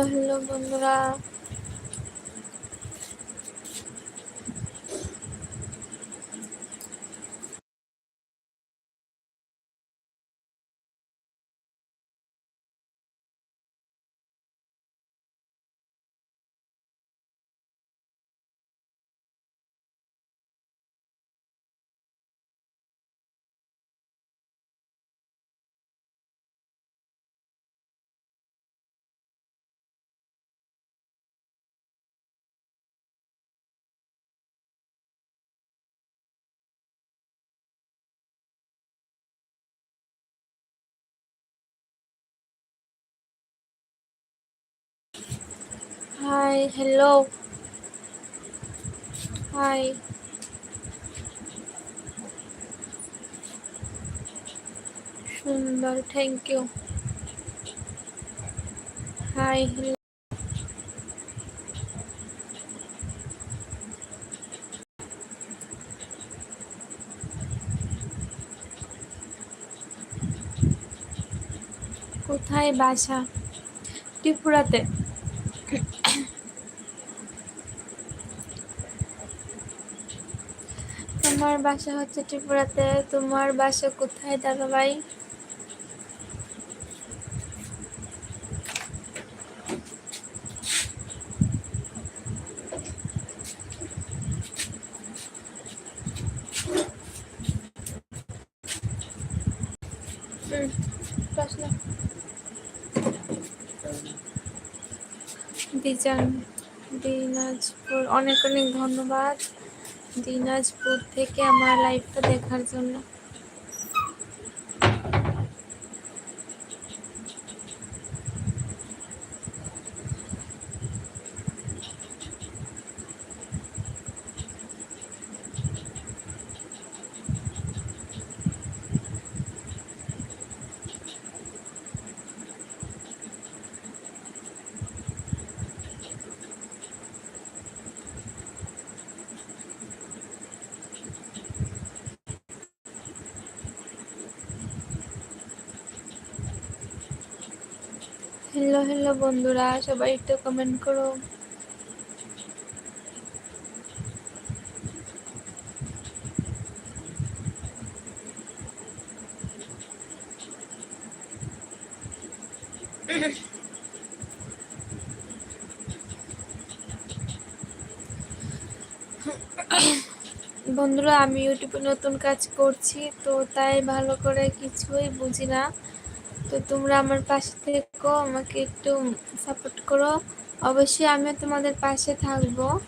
Hello hello বন্ধুরা। Hi hello hi সুন্দর thank you hi hello কোথায় বাসা? ত্রিপুরাতে। তোমার বাসা হচ্ছে ত্রিপুরাতে তোমার বাসা কোথায় দাদা ভাই? অনেক অনেক ধন্যবাদ। দিনাজপুর থেকে আমার লাইভটা দেখার জন্য। হ্যালো হ্যালো বন্ধুরা, সবাই একটু কমেন্ট করো। বন্ধুরা, আমি ইউটিউবে নতুন কাজ করছি, তো তাই ভালো করে কিছুই বুঝি না। তো তোমরা আমার পাশে থেকো। আমাকে একটু সাপোর্ট করো। অবশ্যই আমিও তোমাদের পাশে থাকব।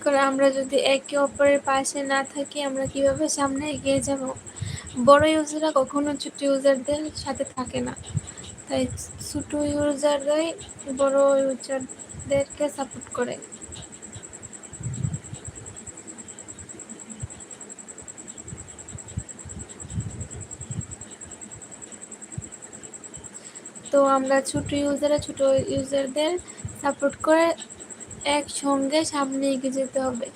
কারণ আমরা যদি একে অপরের পাশে না থাকি, আমরা কীভাবে সামনে এগিয়ে যাব? বড় ইউজাররা কখনো ছোট ইউজারদের সাথে থাকে না। তাই ছোট ইউজাররাই বড় ইউজারদেরকে সাপোর্ট করে। তো আমরা ছোট ইউজারে ছোট ইউজারদের সাপোর্ট করে একসঙ্গে সামনে এগিয়ে যেতে হবে।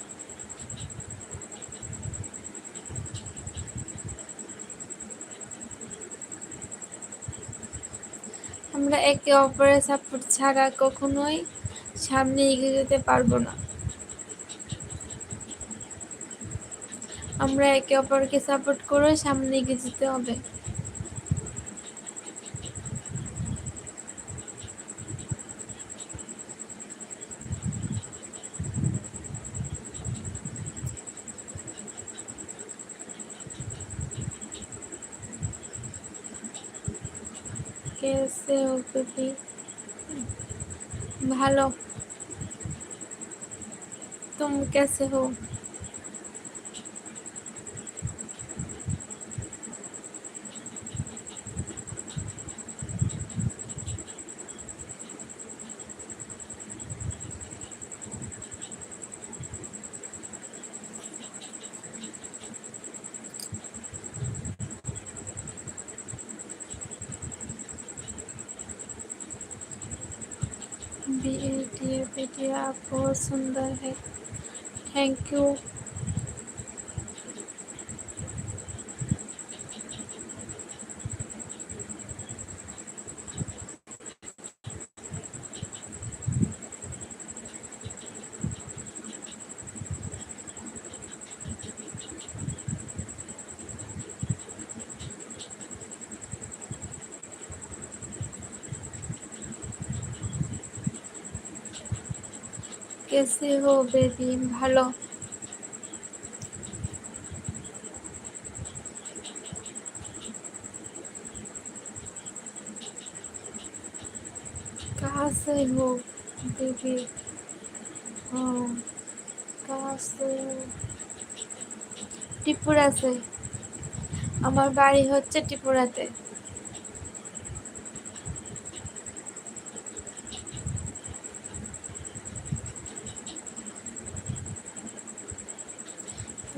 আমরা একে অপরের সাপোর্ট ছাড়া কখনোই সামনে এগিয়ে যেতে পারব না। আমরা একে অপরকে সাপোর্ট করে সামনে এগিয়ে যেতে হবে। খুবই भलो तुम कैसे हो बहुत सुंदर है। थैंक यू कैसे हो बेबी ভালো कहाँ से हो बेबी हाँ कहाँ से हो ত্রিপুরা সে আমার বাড়ি হচ্ছে ত্রিপুরাতে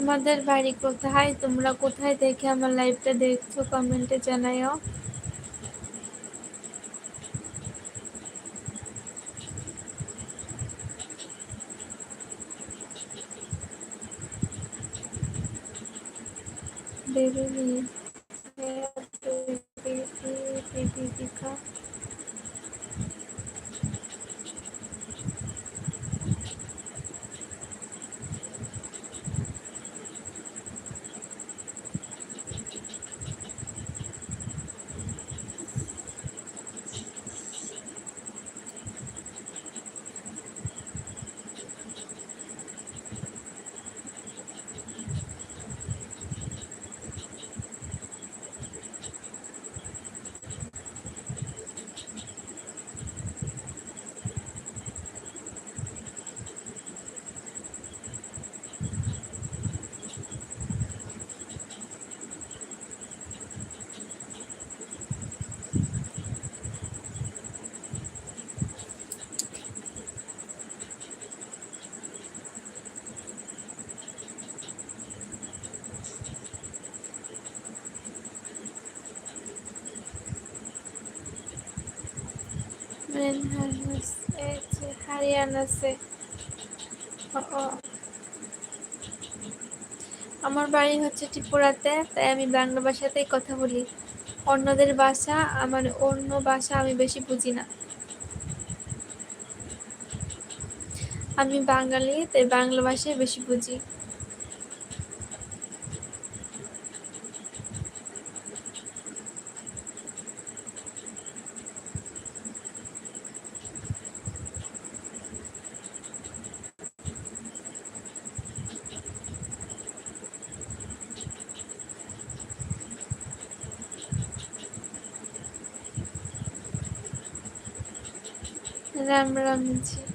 তোমাদের বাড়ি কোথায়? তোমরা কোথায় দেখে আমার লাইভটা দেখছ? কমেন্টে জানাইও बेबी হারিয়ানা সে আমার বাড়ি হচ্ছে ত্রিপুরাতে, তাই আমি বাংলা ভাষাতেই কথা বলি। অন্যদের ভাষা আমার অন্য ভাষা আমি বেশি বুঝি না। আমি বাঙালি, তাই বাংলা ভাষায় বেশি বুঝি। রাম রাম জি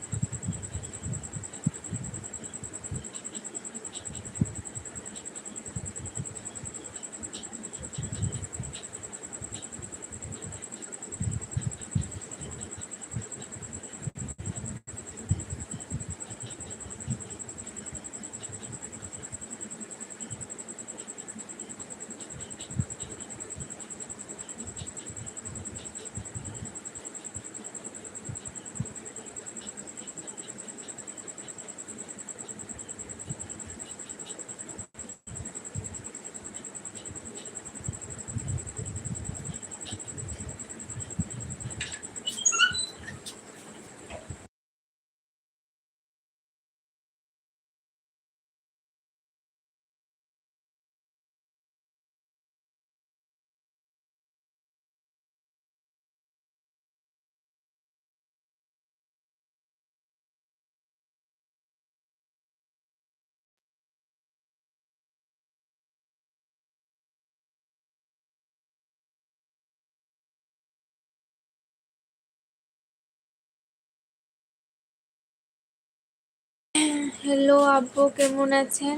হ্যালো আব্বু, কেমন আছেন?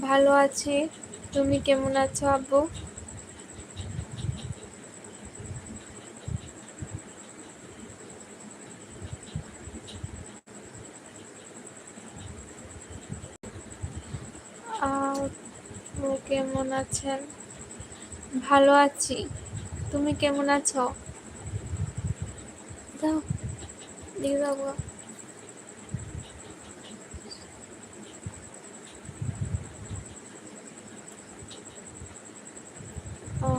ভালো আছি। তুমি কেমন আছো আব্বু? কেমন আছেন? ভালো আছি। তুমি কেমন আছো? দাও, দিয়ে দাও গো। ও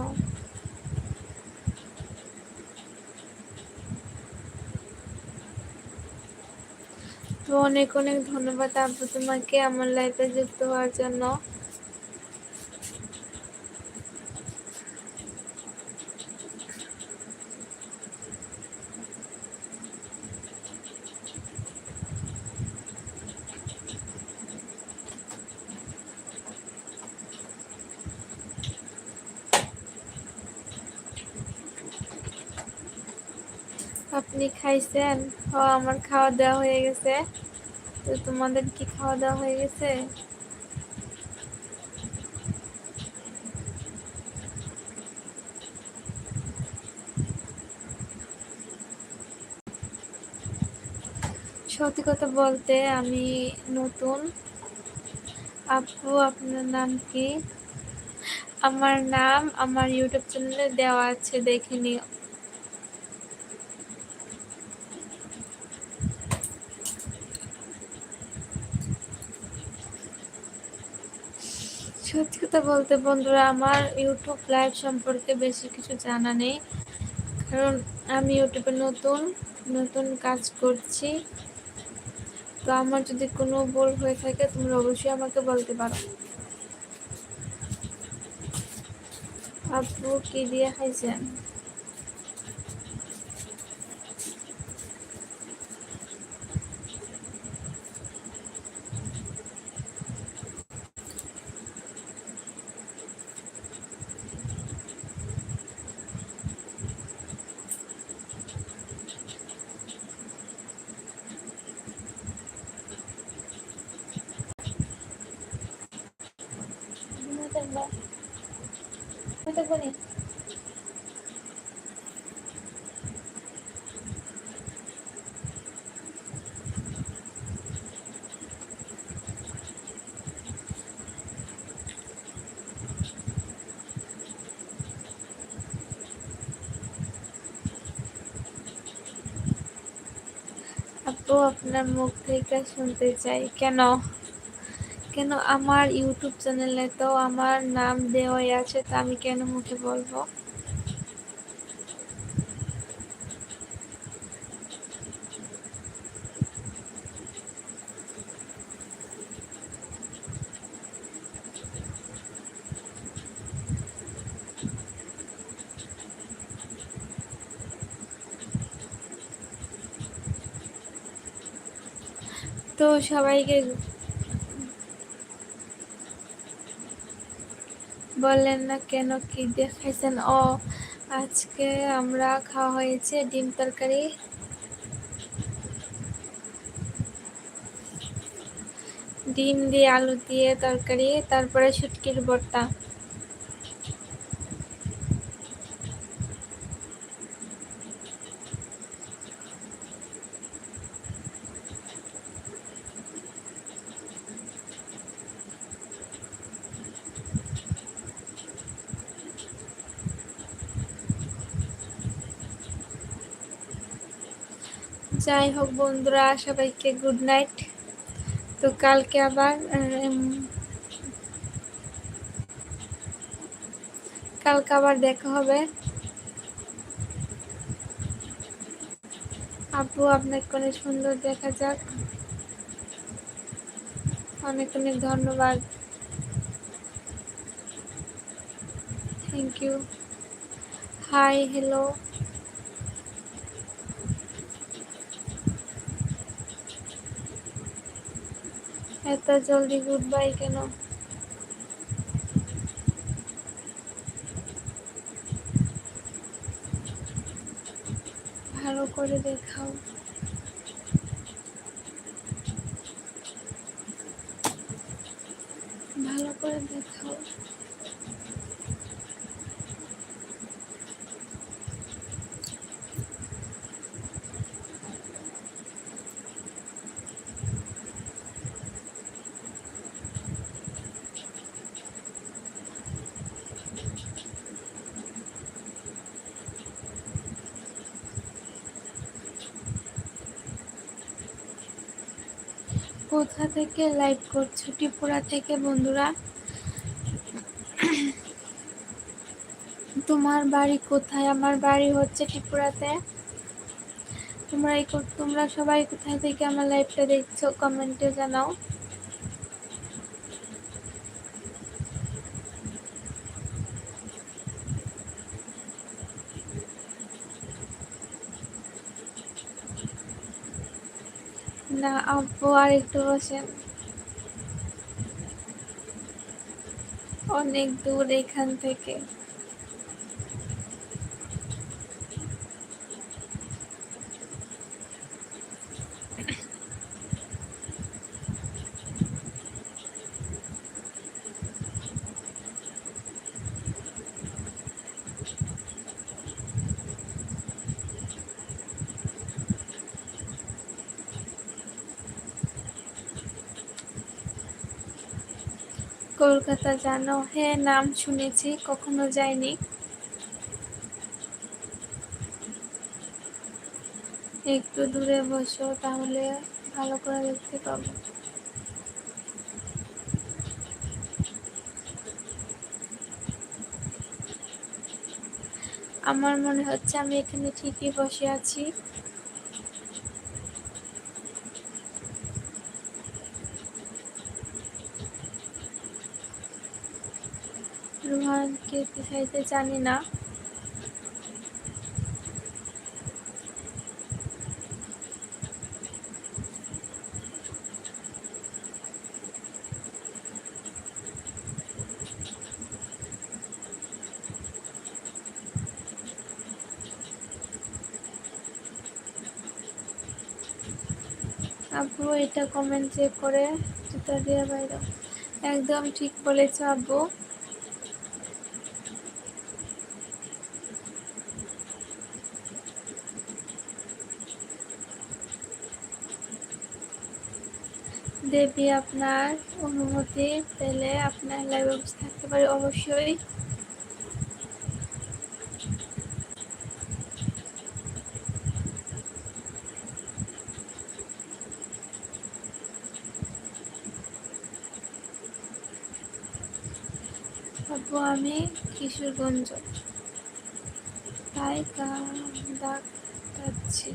তো অনেক অনেক ধন্যবাদ আপু তোমাকে আমার লাইফে যুক্ত হওয়ার জন্য আপনি খাইছেন? ও, আমার খাওয়া দাওয়া হয়ে গেছে। তো তোমাদের কি খাওয়া দাওয়া হয়ে গেছে? সত্যি কথা বলতে আমি নতুন। আপু, আপনার নাম কি? আমার নাম আমার ইউটিউব চ্যানেলে দেওয়া আছে, দেখে নিও। সত্যি কথা বলতে বন্ধুরা, আমার ইউটিউব লাইভ সম্পর্কে বেশি কিছু জানা নেই। কারণ আমি ইউটিউবে নতুন নতুন কাজ করছি। তো আমার যদি কোনো ভুল হয়ে থাকে, তোমরা অবশ্যই আমাকে বলতে পারো। আপু কি দিয়ে খাইছেন? আপু আপনার মুখ থেকে শুনতে চাই। কেন? কেন আমার ইউটিউব চ্যানেলে তো আমার নাম দেওয়াই আছে, তা আমি কেন মুখে বলব? তো সবাইকে বললেন না কেন, কি দেখাইছেন? ও, আজকে আমরা খাওয়া হয়েছে ডিম তরকারি। ডিম দিয়ে আলু দিয়ে তরকারি, তারপরে শুটকির ভর্তা। যাই হোক বন্ধুরা, সবাইকে গুড নাইট। তো কালকে আবার কালকে আবার দেখা হবে। আপু, আপনাকে অনেক সুন্দর দেখা যাক। অনেক অনেক ধন্যবাদ। থ্যাংক ইউ হাই হ্যালো এত জলদি গুড বাই কেন? ভালো করে দেখাও করে দেখাও কোথা থেকে লাইভ করছ? ত্রিপুরা থেকে, বন্ধুরা। তোমার বাড়ি কোথায়? আমার বাড়ি হচ্ছে ত্রিপুরাতে। তোমরা তোমরা সবাই কোথায় থেকে আমার লাইভটা দেখছ কমেন্টে জানাও। আব্বু আর একটু বসেন। অনেক দূর এখান থেকে। কলকাতা জানো? হ্যাঁ নাম শুনেছি, কখনো যাইনি। একটু দূরে বসো, তাহলে ভালো করে দেখতে পাবো। আমার মনে হচ্ছে আমি এখানে ঠিকই বসে আছি। রোহানকে পিছাইতে জানি না। আব্বু, এটা কমেন্ট চেক করে জুতা দিয়ে বাইরে। একদম ঠিক বলেছ আব্বু। দেবী আপনার অনুমতি পেলে আপনার লাইভ অবস্থা থাকতে পারে, অবশ্যই। আপু আমি কিশোরগঞ্জ। তাই ডাকছি।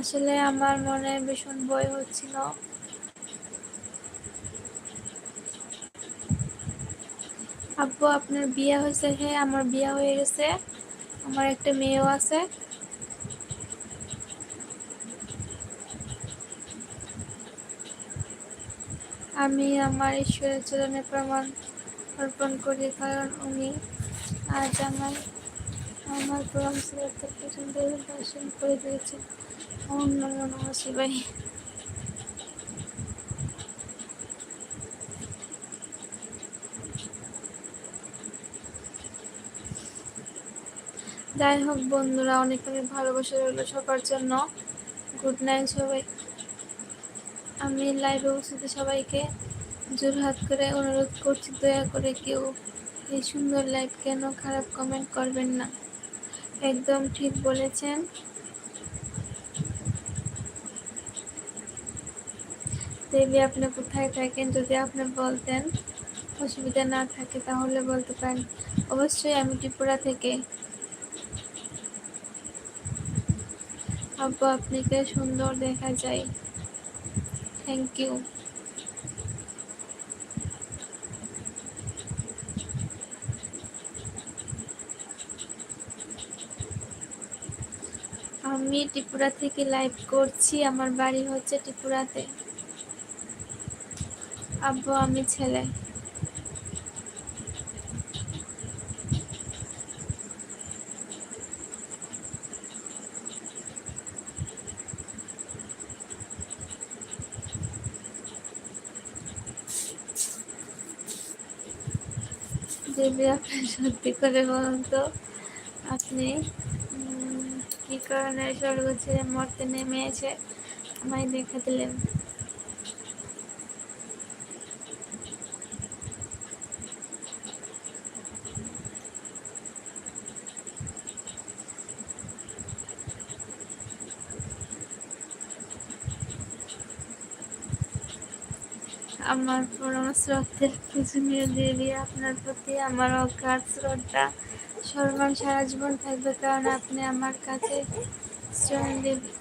আসলে আমার মনে ভীষণ ভয় হচ্ছিল। আব্বু, আপনার বিয়ে হয়েছে হ্যাঁ আমার বিয়ে হয়ে গেছে। আমার একটা মেয়েও আছে। আমি আমার ঈশ্বরের চরণে প্রমাণ অর্পণ করি, কারণ উনি আজ আমার আমার পরম শ্রদ্ধা পর্যন্ত দর্শন করে দিয়েছেন। শিবাই যাই হোক, বন্ধুরা, অনেক অনেক ভালোবাসা রইল সবার জন্য। গুড নাইট সবাই। আমি লাইভ অবস্থিত সবাইকে জোরহাত করে অনুরোধ করছি, দয়া করে কেউ এই সুন্দর লাইভ কেন খারাপ কমেন্ট করবেন না। একদম ঠিক বলেছেন। দেবী আপনি কোথায় থাকেন, যদি আপনি বলতেন অসুবিধা না থাকে, তাহলে বলতে পারেন। অবশ্যই আমি ত্রিপুরা থেকে। আব্বু, আপনাকে সুন্দর দেখা যায়। থ্যাংক ইউ আমি ত্রিপুরা থেকে লাইভ করছি। আমার বাড়ি হচ্ছে ত্রিপুরাতে। আব্বু, আমি ছেলে। যদি আপনি সত্যি করে বলুন তো, আপনি কি কারণে স্বর্গ ছেড়ে মরতে নেমে এসে আমায় দেখা দিলেন। আমার পরম শ্রদ্ধের পূজনীয় দেবী আপনার প্রতি আমার অজ্ঞাত শ্রদ্ধা। সম্মান সারা জীবন থাকবে কারণ আপনি আমার কাছে স্বয়ং দেবী।